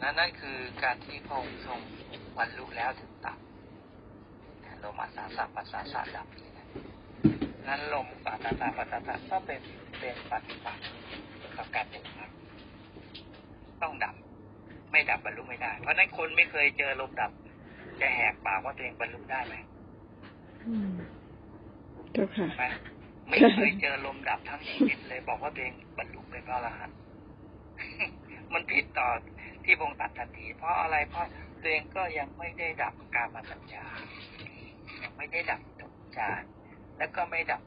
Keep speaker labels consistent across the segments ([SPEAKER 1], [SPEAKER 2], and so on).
[SPEAKER 1] นั่นนั่นคือการที่พระองค์ทรงบรรลุแล้วถึงตับโลมาสาสะปัสสาสะดับนี่นะนั้นลมปัสสาสะปัสสาสะก็เป็นเป็นปฏิปักษ์กับการเป็นมรรคต้องดับ ไม่ดับบรรลุไม่ได้ เพราะฉะนั้นคนไม่เคยเจอลมดับ จะแหกปากว่าตัวเองบรรลุได้ไหม
[SPEAKER 2] อืมเจ้าค่ะ
[SPEAKER 1] ไหมไม่เคยเจอลมดับทั้งชีวิตเลย บอกว่าตัวเองบรรลุเป็นพระอรหันต์มันผิดต่อ ที่พงตัดทันที เพราะอะไรเพราะตัวเองก็ยังไม่ได้ดับการมาสัญญายังไม่ได้ดับตกจารแล้วก็ไม่ดับ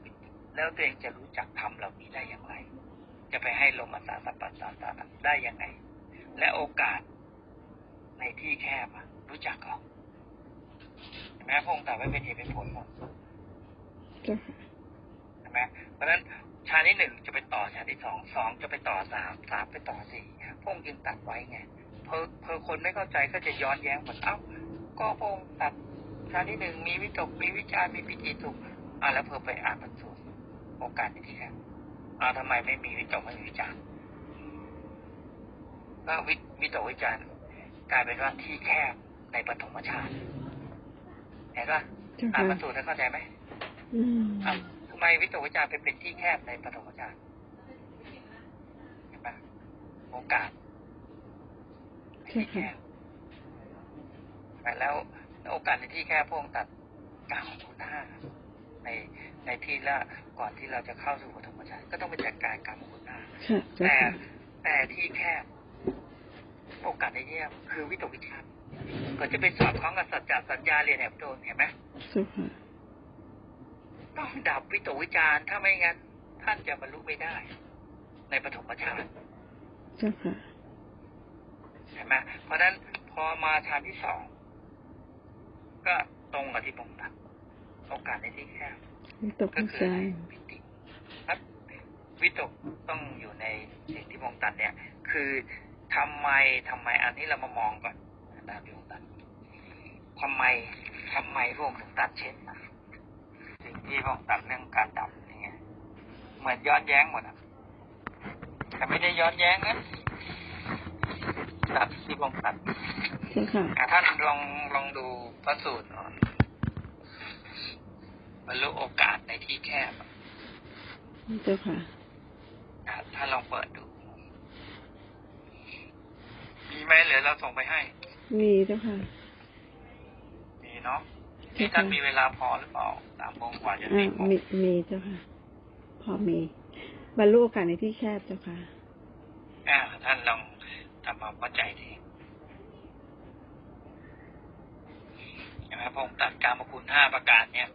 [SPEAKER 1] แล้วตัวเองจะรู้จักธรรมเหล่านี้ได้อย่างไร จะไปให้ลมอาสาสัพปัสสาสะได้ยังไง และโอกาสในที่แคบรู้จักหรอนไหมพงตัดไว้เป็นเหตุเป็นผลหมดใช่ไหมเพราะฉะนั้นชาติที่หนึ่งจะไปต่อชาติที่สองสองจะไปต่อสามสามไปต่อสี่พงจึงตัดไว้ไง เพอเพอคนไม่เข้าใจก็จะย้อนแย้งเหมือนเอ้าก็พระองค์ตัดชาติที่หนึ่งมีวิตกมีวิจารมีปิติสุขอ่าแล้วเพอไปอ่านบรรสูตรโอกาสในที่แคบอ่าทำไมไม่มีวิตกไม่มีวิจารก็วิวิตกวิจารกลายเป็นว่าที่แคบในปฐมฌานเห็นปะ
[SPEAKER 2] เจ้า
[SPEAKER 1] อ่าน
[SPEAKER 2] ค่ะ
[SPEAKER 1] บรรสูตรแล้วเข้าใจไหม
[SPEAKER 2] อืม
[SPEAKER 1] อะทำไมวิตกวิจารณ์ไปเป็นที่แคบในปฐมฌานเห็นปะโอกาสใน ที่แคบแต่แล้วโอกาสในที่แคบพระองค์ตัดกลางคุณห้าในในที่ละก่อนที่เราจะเข้าสู่ปฐมฌานก็ต้องไปจัดการกรรมคุณห้า
[SPEAKER 2] ค่ะเจ้า
[SPEAKER 1] แต่
[SPEAKER 2] ค่ะ
[SPEAKER 1] แต่ที่แคบโอกาสในที่แคบคือวิตกวิจารณ์ก็จะไปสอดคล้องกับสัจจะสัญญาเรียนแอบโดนเห็นไหม
[SPEAKER 2] เจ้าค่ะ
[SPEAKER 1] ต้องดับวิตกวิจารณ์ถ้าไม่งั้น ท่านจะบรรลุไม่ได้ ในปฐมฌาน
[SPEAKER 2] เจ้าค่ะ
[SPEAKER 1] ใช่ไหมเพราะฉะนั้นพอมาฌานที่สองก็ตรงกับที่ผมตัดโอกาสในที่แคบ
[SPEAKER 2] วิตก
[SPEAKER 1] ก็
[SPEAKER 2] วิ
[SPEAKER 1] คือ
[SPEAKER 2] จารณ์
[SPEAKER 1] วิติครับวิตกต้องอยู่ในสิ่งที่ผมตัดเนี่ย คือทำไมทำไมอันนี้เรามามองก่อนนะที่ผมตัดทำไมทำไมพระองค์ถึงตัดเช่นนั้นสิ่งที่พระองค์ตัดเรื่องการดับอย่างเงี้ยเหมือนย้อนแย้งหมดอะแต่ไม่ได้ย้อนแย้งนะ ตัดที่พระองค์ตัด
[SPEAKER 2] เจ้าค่ะ
[SPEAKER 1] อะท่านลองลองดูพระสูตรอ่อนบรรลุโอกาสในที่แคบอะ
[SPEAKER 2] เจ้าค่ะ
[SPEAKER 1] อะถ้าลองเปิดดู มีไหมหรือเราส่งไปให้
[SPEAKER 2] มีเจ้าค่ะ
[SPEAKER 1] มีเนาะ
[SPEAKER 2] ใช่
[SPEAKER 1] ที่
[SPEAKER 2] ค่ะ
[SPEAKER 1] ท่านมีเวลาพอหรือเปล่าสามโมงกว่าจะ
[SPEAKER 2] อ่า
[SPEAKER 1] สี่โมง
[SPEAKER 2] มีมีเจ้าค่ะ พอมีบรรลุโอกาสในที่แคบเจ้าค่ะ
[SPEAKER 1] อ่าท่านลองทำความเข้าใจดีใช่ไหมพระองค์ตัดการมคุณห้าประการเนี่ย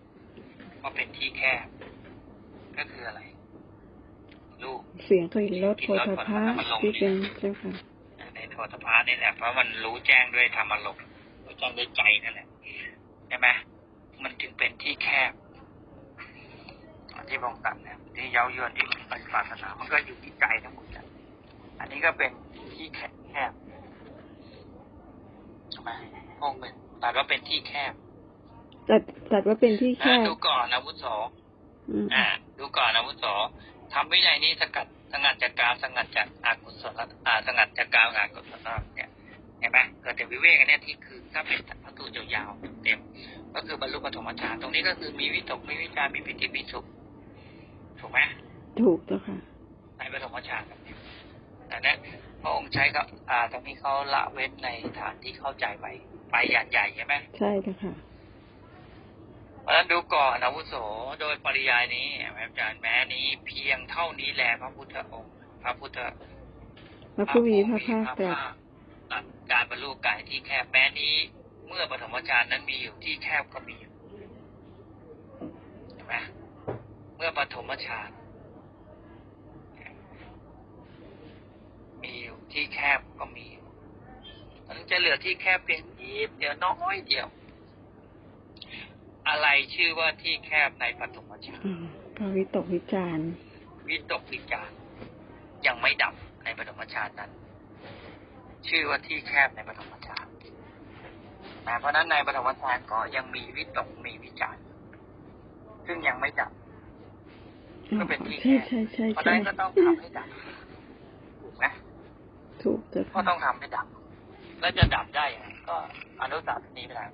[SPEAKER 1] ว่าเป็นที่แคบก็คืออะไรลูก
[SPEAKER 2] เสียงกลิ่นรสโผฏฐัพพะที่เป็นเจ้าค่ะ
[SPEAKER 1] ในโทษพานี่แหละเพราะมันรู้แจ้งด้วยธรรมารมณ์รู้แจ้งด้วยใจนั่นแหละใช่ไหมมันจึงเป็นที่แคบที่พระองค์ตรัดเนี่ยที่เย้ายวนอีกปฏิปัสนามันก็อยู่ที่ใจทั้งหมดอะอันนี้ก็เป็นที่แคบแค บใช่ไหมพระองค์เป็นตรัดว่าเป็นที่แคบ
[SPEAKER 2] จัดจัดว่าเป็นที่แค
[SPEAKER 1] อะ
[SPEAKER 2] บ
[SPEAKER 1] ดูก่อนอาวุโส
[SPEAKER 2] อืม
[SPEAKER 1] อ่า ดูก่อนอาวุโสทำวินัยนี้สกัดสงัดจากการสงัดจากอากุศลอ่าสงัดจากการอากุศลเนี่ยเห็นไหมเกิดแต่วิเวกอันเนี้ยที่คือถ้าเป็นพระตูยาวๆเต็มๆก็คือบรรลุปฐมฌานตรงนี้ก็คือมีวิตกมีวิจารมีปิติมีสุขถูกไหม
[SPEAKER 2] ถูกเจ้าค่ะ
[SPEAKER 1] ในปฐมฌานแบบนี้แต่เนี้ยพ ระองค์ใช้ก็อ่าตรงนี้เขาละเว้นในฐานที่เข้าใจไว้ไปใหญ่ๆใช่ไหม
[SPEAKER 2] ใช่เจ้าค่ะ
[SPEAKER 1] เพราะฉะนั้นดูก่อนอาวุโสโดยปริยายนี้แม้อาจารย์แม้นี้เพียงเท่านี้แหละพระพุทธองค์ พระพุทธ
[SPEAKER 2] พระผู้มีพระภาคตรัส
[SPEAKER 1] ตัดการบรรลุกายที่แคบแม้นี้ เมื่อปฐมฌานนั้นมีอยู่ที่แคบก็มีอยู่เห็นไหมเมื่อปฐมฌานมีอยู่ที่ แคบก็มีอยู่มันจะเหลือที่แคบเพียงนิดเดียวน้อยเดียว อะไรชื่อว่าที่แคบในปฐมฌาน
[SPEAKER 2] อืมพระวิตกวิจารณ์
[SPEAKER 1] วิตกวิจารณ์ยังไม่ดับในปฐมฌานนั้น ชื่อว่าที่แคบในปฐมฌานนะเพราะฉะนั้นในปฐมฌานก็ยังมีวิตกมีวิจารณ์ซึ่งยังไม่ดับก็เป็นที่แค
[SPEAKER 2] ใช่
[SPEAKER 1] บ
[SPEAKER 2] ใช่ใช่
[SPEAKER 1] เพราะฉะ
[SPEAKER 2] ใช่
[SPEAKER 1] นั้นก็ต้องทำให้ดับ ถูก
[SPEAKER 2] จ้ะ
[SPEAKER 1] ก็ต้องทำให้ดับ แล้วจะดับได้ยังไงก็อนุสาวรีย์เวลา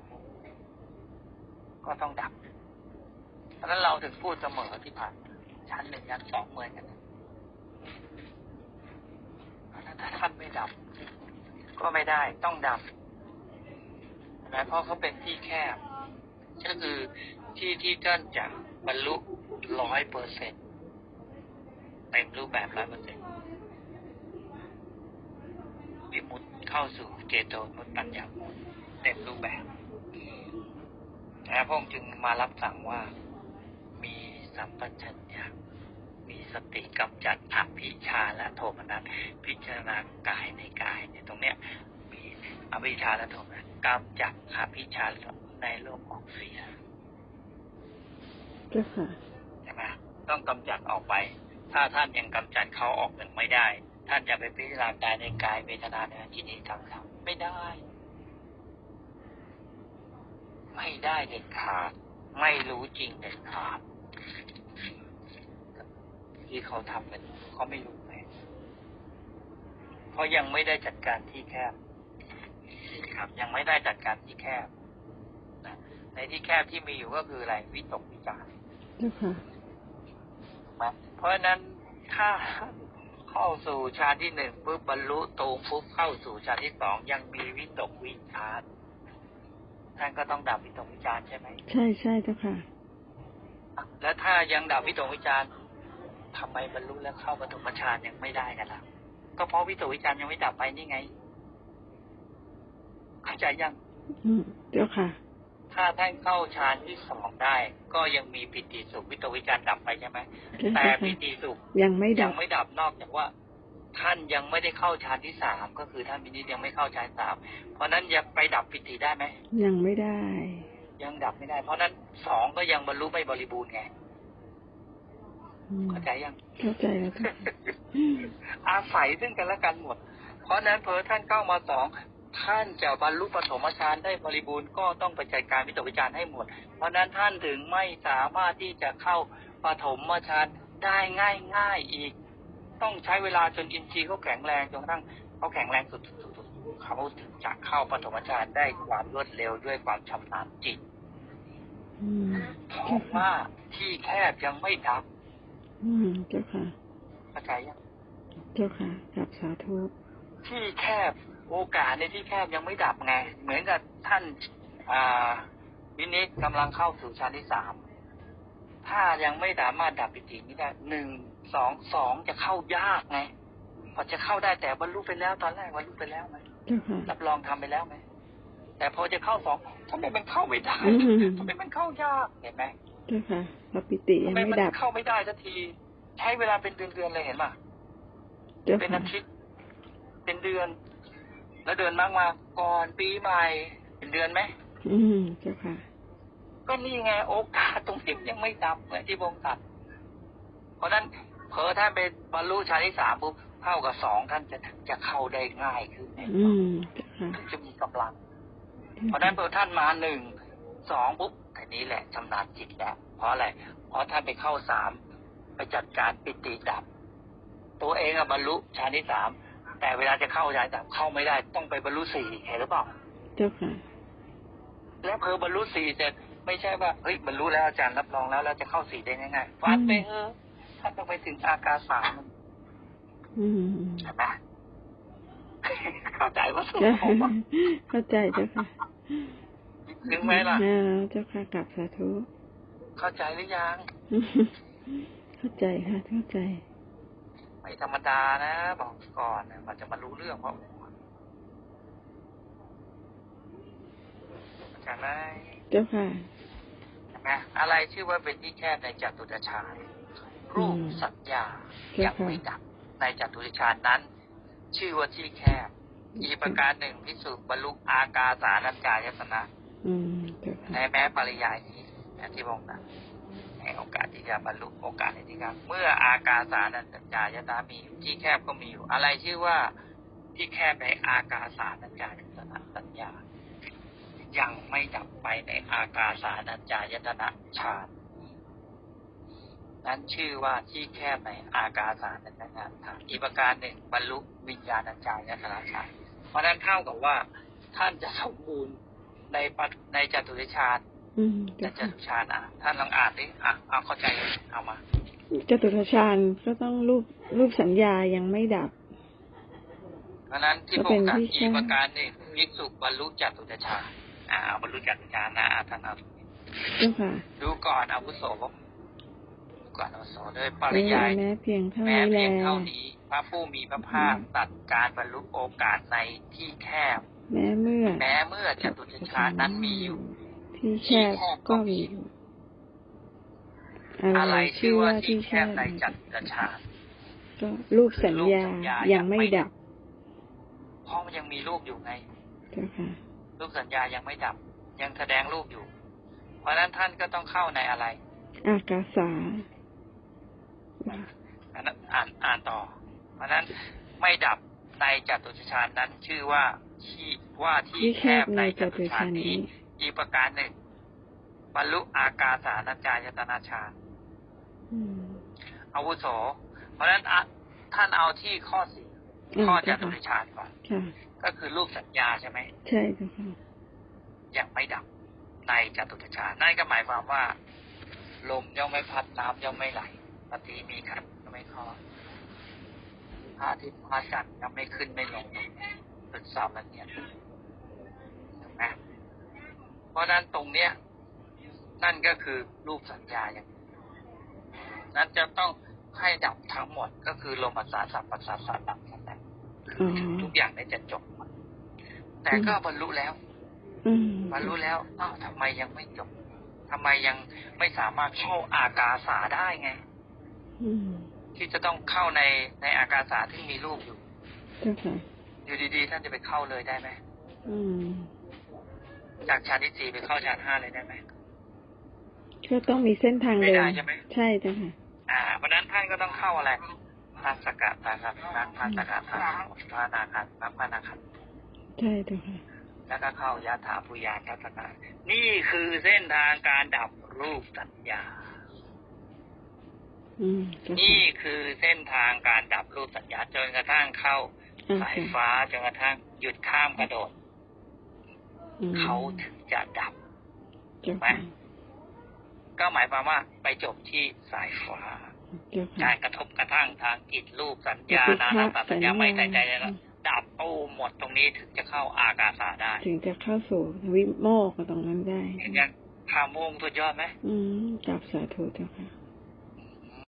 [SPEAKER 1] ก็ต้องดับเพราะนั้นเราถึงพูดเสมอที่ผ่านชั้นหนึ่งชั้นสองเหมือนกันถ้าท่านไม่ดับ ก็ไม่ได้ต้องดับนะเพราะเขาเป็นที่แคบ ก็คือที่ที่ท่านจะบรรลุร้อยเปอร์เซ็นต์เต็มรูปแบบร้อยเปอร์เซ็นต์ วิมุตติเข้าสู่เจโตนุตปัญญามุตติเต็มรูปแบบนะพระองค์จึงมารับสั่งว่า มีสัมปชัญญะมีสติกำจัดอภิชาและโทมนัสพิจารณากายในกายเนี่ยตรงเนี้ย มีอภิชาและโทมนัสกำจัดอภิชาในโลกออกเสีย
[SPEAKER 2] เจ้าค่ะ
[SPEAKER 1] ใช่ไหมต้องกำจัดออกไป ถ้าท่านยังกำจัดเขาออกหนึ่งไม่ได้ ท่านจะไปพิจารณากายในกายเวทนาในจิตในธรรมธรรมไม่ได้ ไม่ได้เด็ดขาด ไม่รู้จริงเด็ดขาด ที่เขาทำกันเขาไม่รู้ไงเพราะยังไม่ได้จัดการที่แคบครับ ยังไม่ได้จัดการที่แคบนะในที่แคบที่มีอยู่ก็คืออะไรวิตกวิจารณ์
[SPEAKER 2] เจ้าค่ะ
[SPEAKER 1] ถูกไหมเพราะฉะนั้นถ้า เข้าสู่ฌานที่หนึ่งปุ๊บบรรลุตูมปุ๊บเข้าสู่ฌานที่สองยังมีวิตกวิจารณ์ท่านก็ต้องดับวิตกวิจารณ์ใช่ไหม
[SPEAKER 2] ใช่ใช่เจ้าค่ะ
[SPEAKER 1] อะ แล้วถ้ายังดับวิตกวิจารณ์ทำไมบรรลุแล้วเข้าปฐมฌานยังไม่ได้กันล่ะ ก็เพราะวิตกวิจารณ์ยังไม่ดับไปนี่ไงเข้าใจยัง
[SPEAKER 2] อืมเจ้าค่ะ
[SPEAKER 1] ถ้าท่านเข้าฌานที่สองได้ ก็ยังมีปิติสุขวิตกวิจารณ์ดับไปใช่ไหม
[SPEAKER 2] ใช่
[SPEAKER 1] แต่
[SPEAKER 2] เจ้า
[SPEAKER 1] ปิ
[SPEAKER 2] ค่ะ
[SPEAKER 1] ติสุข
[SPEAKER 2] ยังไม่
[SPEAKER 1] ยั
[SPEAKER 2] ดั
[SPEAKER 1] ง
[SPEAKER 2] บ
[SPEAKER 1] ไม่ดับนอกจากว่า ท่านยังไม่ได้เข้าฌานที่สามก็คือท่านมินิจยังไม่เข้าฌานสามเพราะนั้นยังไปดับปิติได้ไหม
[SPEAKER 2] ยังไม่ได้
[SPEAKER 1] ยังดับไม่ได้ เพราะนั้นสองก็ยังบรรลุไม่บริบูรณ์ไง
[SPEAKER 2] อืม
[SPEAKER 1] เข้าใจยัง
[SPEAKER 2] เข้าใจแล้วเจ้าค่ะ
[SPEAKER 1] อาศัยซึ่งกันและกันหมด เพราะนั้นเพอท่านเข้ามาสอง ท่านจะบรรลุปฐมฌานได้บริบูรณ์ก็ต้องไปจัดการวิตกวิจารณ์ให้หมด เพราะนั้นท่านถึงไม่สามารถที่จะเข้าปฐมฌานได้ง่ายง่ายๆอีก ต้องใช้เวลาจนอินทรีย์เขาแข็งแรงจนกระทั่งเขาแข็งแรงสุดๆๆเขาถึงจะเข้าปฐมฌานได้ความรวดเร็วด้วยความชำนาญจิต
[SPEAKER 2] อืม
[SPEAKER 1] เพราะว่าที่แคบยังไม่ดับ
[SPEAKER 2] อืมเจ้าค่ะ
[SPEAKER 1] เข้าใจยัง
[SPEAKER 2] เจ้าค่ะกับสาธุ
[SPEAKER 1] ที่แคบ โอกาสในที่แคบยังไม่ดับไง เหมือนกับท่านอ่าวินิจกำลังเข้าสู่ชั้นที่สามถ้ายังไม่สามารถดับปิตินี้ได้หนึ่งสองสองจะเข้ายากไงพอจะเข้าได้แต่บรรลุไปแล้วตอนแรกบรรลุไปแล้วไหม
[SPEAKER 2] เจ้าค่ะ
[SPEAKER 1] รับรองทำไปแล้วไหมแต่พอจะเข้าสองทำไมมันเข้าไม่ได้
[SPEAKER 2] อืม
[SPEAKER 1] ทำไมมันเข้ายากเห็นไหม
[SPEAKER 2] เจ้าค่ะพระปิติยั
[SPEAKER 1] ทำ
[SPEAKER 2] ง
[SPEAKER 1] ไม
[SPEAKER 2] ไม่
[SPEAKER 1] มัน
[SPEAKER 2] ดับ
[SPEAKER 1] เข้าไม่ได้สักที ใช้เวลาเป็นเดือนๆเลยเห็นป่ะ
[SPEAKER 2] เจ้า
[SPEAKER 1] เป็น
[SPEAKER 2] ค่ะ
[SPEAKER 1] อาทิตย์เป็นเดือน แล้วเดือนมากมาก่อนปีใหม่เป็นเดือนไหม
[SPEAKER 2] อืมเจ้าค่ะ
[SPEAKER 1] ก็นี่ไงโอกาสตรงนี้ยังไม่ดับเหมือนที่บงตัด เพราะฉะนั้นเพอท่านเป็นบรรลุชั้นที่สามปุ๊บเท่ากับสองท่านจะจะเข้าได้ง่ายขึ้น
[SPEAKER 2] อืมเจ้าค่ะ
[SPEAKER 1] ถึงจะมีกำลัง เพราะฉะนั้นพอท่านมาหนึ่งสองปุ๊บอันนี้แหละชำนาญจิตแล้วเพราะอะไรเพราะท่านไปเข้าสามไปจัดการปิติดับ ตัวเองอะบรรลุชั้นที่สาม แต่เวลาจะเข้าชั้นที่สามเข้าไม่ได้ ต้องไปบรรลุสี่เห็นหรือเปล่า
[SPEAKER 2] เจ้าค่ะ
[SPEAKER 1] แล้วเพอบรรลุสี่เสร็จไม่ใช่ว่าเฮ้ยบรรลุแล้วอาจารย์รับรองแล้วเราจะเข้าสี่ได้ง่ายๆฟันไปเออท่านต้องไปถึงอากาสาม
[SPEAKER 2] อืม
[SPEAKER 1] ใช่ไหมเข้าใจว่าสุด
[SPEAKER 2] เจ้า
[SPEAKER 1] ผมว่า
[SPEAKER 2] เข้าใจเจ้าค่ะ
[SPEAKER 1] ถึงไหมล่ะ
[SPEAKER 2] เออเจ้าค่ะกับสาธุ
[SPEAKER 1] เข้าใจหรือยัง
[SPEAKER 2] เข้าใจค่ะเข้าใจ
[SPEAKER 1] ไม่ธรรมดานะ บอกก่อนนะมันจะมารู้เรื่องเพราะใช่ไหม
[SPEAKER 2] เจ้าค่ะ
[SPEAKER 1] ใช่ไหมอะไรชื่อว่าเป็นที่แคบในจตุตฌานรูป
[SPEAKER 2] อืม
[SPEAKER 1] สัญญา
[SPEAKER 2] เจ้า
[SPEAKER 1] ยัง
[SPEAKER 2] ค่ะ
[SPEAKER 1] ไม่ดับในจตุตฌานนั้น ชื่อว่าที่แคบอีกประการหนึ่งพิสูจน์บรรลุอากาสานัญจายตนะ
[SPEAKER 2] อืมเจ้าค่ะ
[SPEAKER 1] ในแม้ปริยายนี้นะที่บอกนะ ในโอกาสที่จะบรรลุโอกาสในที่ครับเมื่ออากาสานัญจายตนะมีอยู่ที่แคบก็มีอยู่ อะไรชื่อว่าที่แคบในอากาสานัญจายตนะสัญญา ยังไม่ดับไปในอากาสานัญจายตนะฌานนั้นชื่อว่าที่แคบในอากาสานัญจายตนะฌานอีกประการหนึ่งบรรลุวิญญาณัญจายตนะฌานเพราะนั้นเท่ากับว่าท่านจะสมบูรณ์ในปัในจตุรฌาน จตุรฌานอะท่านลองอ่านดิอะเอาเข้าใจเลยเอามา
[SPEAKER 2] จตุรฌานก็ต้องรูปรูปสัญญายังไม่ดับ
[SPEAKER 1] เพราะฉะนั้นที่พ
[SPEAKER 2] ก็
[SPEAKER 1] ระ
[SPEAKER 2] เป็
[SPEAKER 1] อง
[SPEAKER 2] น
[SPEAKER 1] ค์ตรัส
[SPEAKER 2] ที่
[SPEAKER 1] อี
[SPEAKER 2] ใช่
[SPEAKER 1] กประการหนึ่งภิกษุบรรลุจตุรฌานอ่าเอาบรรลุจตุรฌานนะอะท่านเอา
[SPEAKER 2] เจ้าค่ะ
[SPEAKER 1] ดูก่อนอาวุโสดูก่อนอาวุโสโดยป
[SPEAKER 2] เว
[SPEAKER 1] ริยา
[SPEAKER 2] ลายแม้เพียงเท่า
[SPEAKER 1] แม้
[SPEAKER 2] นี้แล
[SPEAKER 1] เพียงเท่านี้พระผู้มีพระภาคตัดการบรรลุโอกาสในที่แคบ
[SPEAKER 2] แม้เมื่อ
[SPEAKER 1] แม้เมื่อจตุรฌานนั้นมีอยู่
[SPEAKER 2] ที่แคบก็มีอยู่อะ
[SPEAKER 1] อะไร
[SPEAKER 2] ไร
[SPEAKER 1] ชื่
[SPEAKER 2] ชื่
[SPEAKER 1] อ
[SPEAKER 2] อ
[SPEAKER 1] ว่า
[SPEAKER 2] ว่า
[SPEAKER 1] ที่
[SPEAKER 2] ที่
[SPEAKER 1] แค
[SPEAKER 2] แค
[SPEAKER 1] บบในจตุรฌาน
[SPEAKER 2] ก็รูปสัญญา
[SPEAKER 1] รูปสัญญายั
[SPEAKER 2] ยังง
[SPEAKER 1] ไม่
[SPEAKER 2] ไม่
[SPEAKER 1] ดั
[SPEAKER 2] ดั
[SPEAKER 1] บ
[SPEAKER 2] บ
[SPEAKER 1] เพราะมันยังมีรูปอยู่ไง
[SPEAKER 2] เจ้าค่ะ
[SPEAKER 1] รูปสัญญายังไม่ดับ ยังแสดงรูปอยู่ เพราะฉะนั้นท่านก็ต้องเข้าในอะไร
[SPEAKER 2] อากาสา
[SPEAKER 1] อันนั้นอ่านอ่านต่อ เพราะฉะนั้นไม่ดับในจตุรฌานนั้นชื่อว่าที่ว่าที่
[SPEAKER 2] ที่
[SPEAKER 1] แค
[SPEAKER 2] แค
[SPEAKER 1] บบใน
[SPEAKER 2] ใน
[SPEAKER 1] จ
[SPEAKER 2] จ
[SPEAKER 1] ตุ
[SPEAKER 2] ตุ
[SPEAKER 1] ร
[SPEAKER 2] ร
[SPEAKER 1] ฌา
[SPEAKER 2] ฌานน
[SPEAKER 1] นี้
[SPEAKER 2] นี้
[SPEAKER 1] อีกประการหนึ่งบรรลุอากาสานัญจายตนาฌาน
[SPEAKER 2] อืม
[SPEAKER 1] อาวุโส เพราะฉะนั้นอะท่านเอาที่ข้อสี่
[SPEAKER 2] อืม
[SPEAKER 1] ข้อจ
[SPEAKER 2] เจ้า
[SPEAKER 1] ตุ
[SPEAKER 2] ค่ะ
[SPEAKER 1] รฌานก่อน
[SPEAKER 2] ค่ะ
[SPEAKER 1] ก็คือรูปสัญญาใช่ไหม
[SPEAKER 2] ใช่เจ้าค่ะ
[SPEAKER 1] ยังไม่ดับในจตุรฌานนั่นก็หมายความว่าลมย่อมไม่พัดน้ำย่อมไม่ไหลปฏิมีขันธ์ย่อมไม่คลอดพระอาทิตย์พระจันทร์ย่อมไม่ขึ้นไม่ลงเป็นสอบละเอียดถูกไหม เพราะฉะนั้นตรงเนี้ย นั่นก็คือรูปสัญญาอย่างนั้นจะต้องให้ดับทั้งหมดก็คือลมปัสสาสัพปัสสาสัดับสัดับ
[SPEAKER 2] อ๋อ
[SPEAKER 1] ทุกอย่างได้จะจบหมดแต่ก็บรรลุแล้ว
[SPEAKER 2] อืม
[SPEAKER 1] บรรลุแล้วอ้าวทำไมยังไม่จบทำไมยังไม่สามารถเข้าอากาสาได้ไง
[SPEAKER 2] อืม
[SPEAKER 1] ที่จะต้องเข้าในในอากาสาที่มีรูปอยู่
[SPEAKER 2] เจ้าค่ะ
[SPEAKER 1] อยู่ดีๆท่านจะไปเข้าเลยได้ไหม
[SPEAKER 2] อืม
[SPEAKER 1] จากชั้นที่สี่ไปเข้าชั้นห้าเลยได้ไหม
[SPEAKER 2] ก็ต้องมีเส้นทาง
[SPEAKER 1] ไม่
[SPEAKER 2] เดิ
[SPEAKER 1] ได้
[SPEAKER 2] น
[SPEAKER 1] ใช่ไหม
[SPEAKER 2] ใช่เจ้าค่ะ
[SPEAKER 1] อ่าเพราะฉะนั้นท่านก็ต้องเข้าอะไรทางสกัดทางครับทางทางสกัดทางพระนาคันพระนาคัน
[SPEAKER 2] ใช่เจ้าค่ะ
[SPEAKER 1] แล้วก็เข้ายาถาปุยาทัศนานี่คือเส้นทางการดับรูปสัญญา
[SPEAKER 2] อืมเจ้า
[SPEAKER 1] นี่
[SPEAKER 2] ค่ะ
[SPEAKER 1] คือเส้นทางการดับรูปสัญญาจนกระทั่งเข้า
[SPEAKER 2] อ่า
[SPEAKER 1] สาย
[SPEAKER 2] ค่ะ
[SPEAKER 1] ฟ้าจนกระทั่งหยุดข้ามกระโดด
[SPEAKER 2] อืม
[SPEAKER 1] เขาถึงจะดับ
[SPEAKER 2] เจ้าค่ะ
[SPEAKER 1] ก็หมายความว่าไปจบที่สายฟ้า
[SPEAKER 2] เจ้า
[SPEAKER 1] การ
[SPEAKER 2] ค่ะ
[SPEAKER 1] กระทบกระทั่งทางจิตรูปสัญญา
[SPEAKER 2] ปฏิ
[SPEAKER 1] นา
[SPEAKER 2] ฆะ
[SPEAKER 1] นาสัญญา
[SPEAKER 2] สัญญา
[SPEAKER 1] ไม่ใส่ใจแล้วดับตู้หมดตรงนี้ถึงจะเข้าอากาสาได้
[SPEAKER 2] ถึงจะเข้าสู่วิโมกข์ตรงนั้นได้
[SPEAKER 1] เห็นยังข่าวโมงตัวยอดไหม
[SPEAKER 2] อืมกราบสาธุเจ้าค่ะ